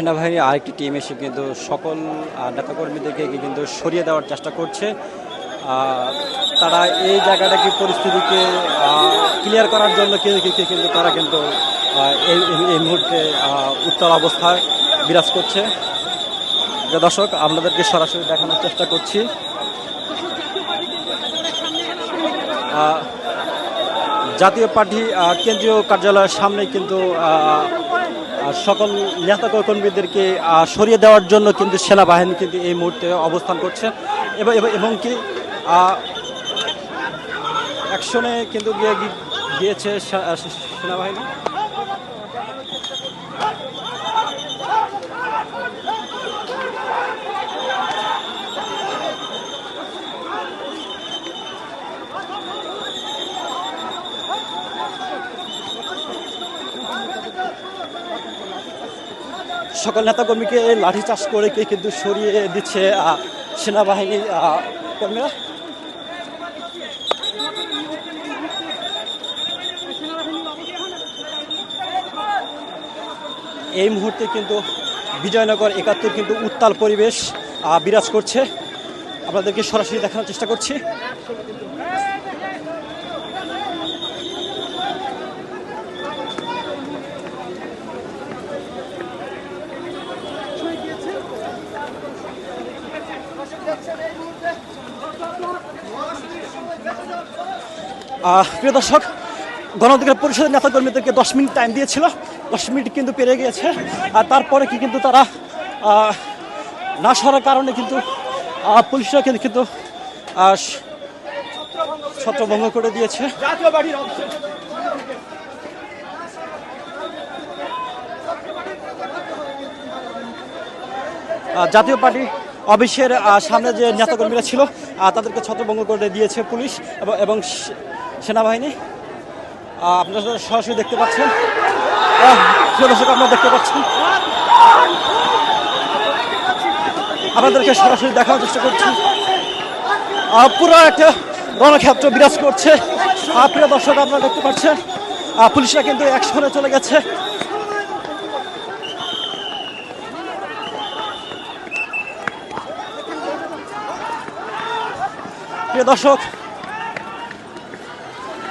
সেনাবাহিনীর আরেকটি টিম এসে কিন্তু সকল নেতাকর্মীদেরকে কিন্তু সরিয়ে দেওয়ার চেষ্টা করছে। তারা এই জায়গাটাকে পরিস্থিতিকে ক্লিয়ার করার জন্য কিন্তু তারা কিন্তু এই, এই- মুহূর্তে উত্তর অবস্থায় বিরাজ করছে। দর্শক, আপনাদেরকে সরাসরি দেখানোর চেষ্টা করছি। জাতীয় পার্টি কেন্দ্রীয় কার্যালয়ের সামনে কিন্তু সকল নেতা কর্মীদেরকে সরিয়ে দেওয়ার জন্য কিন্তু সেনাবাহিনী কিন্তু এই মুহূর্তে অবস্থান করছে। এবং কি অ্যাকশনে কিন্তু গিয়ে গিয়েছে সেনাবাহিনী। সকল নেতাকর্মীকে লাঠি চাষ করে কে কিন্তু সরিয়ে দিচ্ছে আহ, সেনাবাহিনীর কর্মীরা। এই মুহূর্তে কিন্তু বিজয়নগর একাত্তর কিন্তু উত্তাল পরিবেশ বিরাজ করছে। আপনাদেরকে সরাসরি দেখানোর চেষ্টা করছি। প্রিয় দর্শক গণঅধিকার পরিষদের নেতাকর্মীদেরকে দশ মিনিট টাইম দিয়েছিল। দশ মিনিট কিন্তু পেরে গিয়েছে। আর তারপরে কি কিন্তু তারা না সরার কারণে কিন্তু পুলিশরা কিন্তু কিন্তু ছত্রভঙ্গ করে দিয়েছে। জাতীয় পার্টি অফিসের সামনে যে নেতাকর্মীরা ছিল তাদেরকে ছত্রভঙ্গ করে দিয়েছে পুলিশ এবং- সেনাবাহিনী। আপনারা সরাসরি দেখতে পাচ্ছেন। আপনারা দেখতে পাচ্ছেন। আপনাদেরকে সরাসরি দেখানোর চেষ্টা করছি। পুরো একটা রণক্ষেত্র বিরাজ করছে। প্রিয় দর্শক, আপনারা দেখতে পাচ্ছেন। পুলিশরা কিন্তু একসঙ্গে চলে গেছে। প্রিয় দর্শক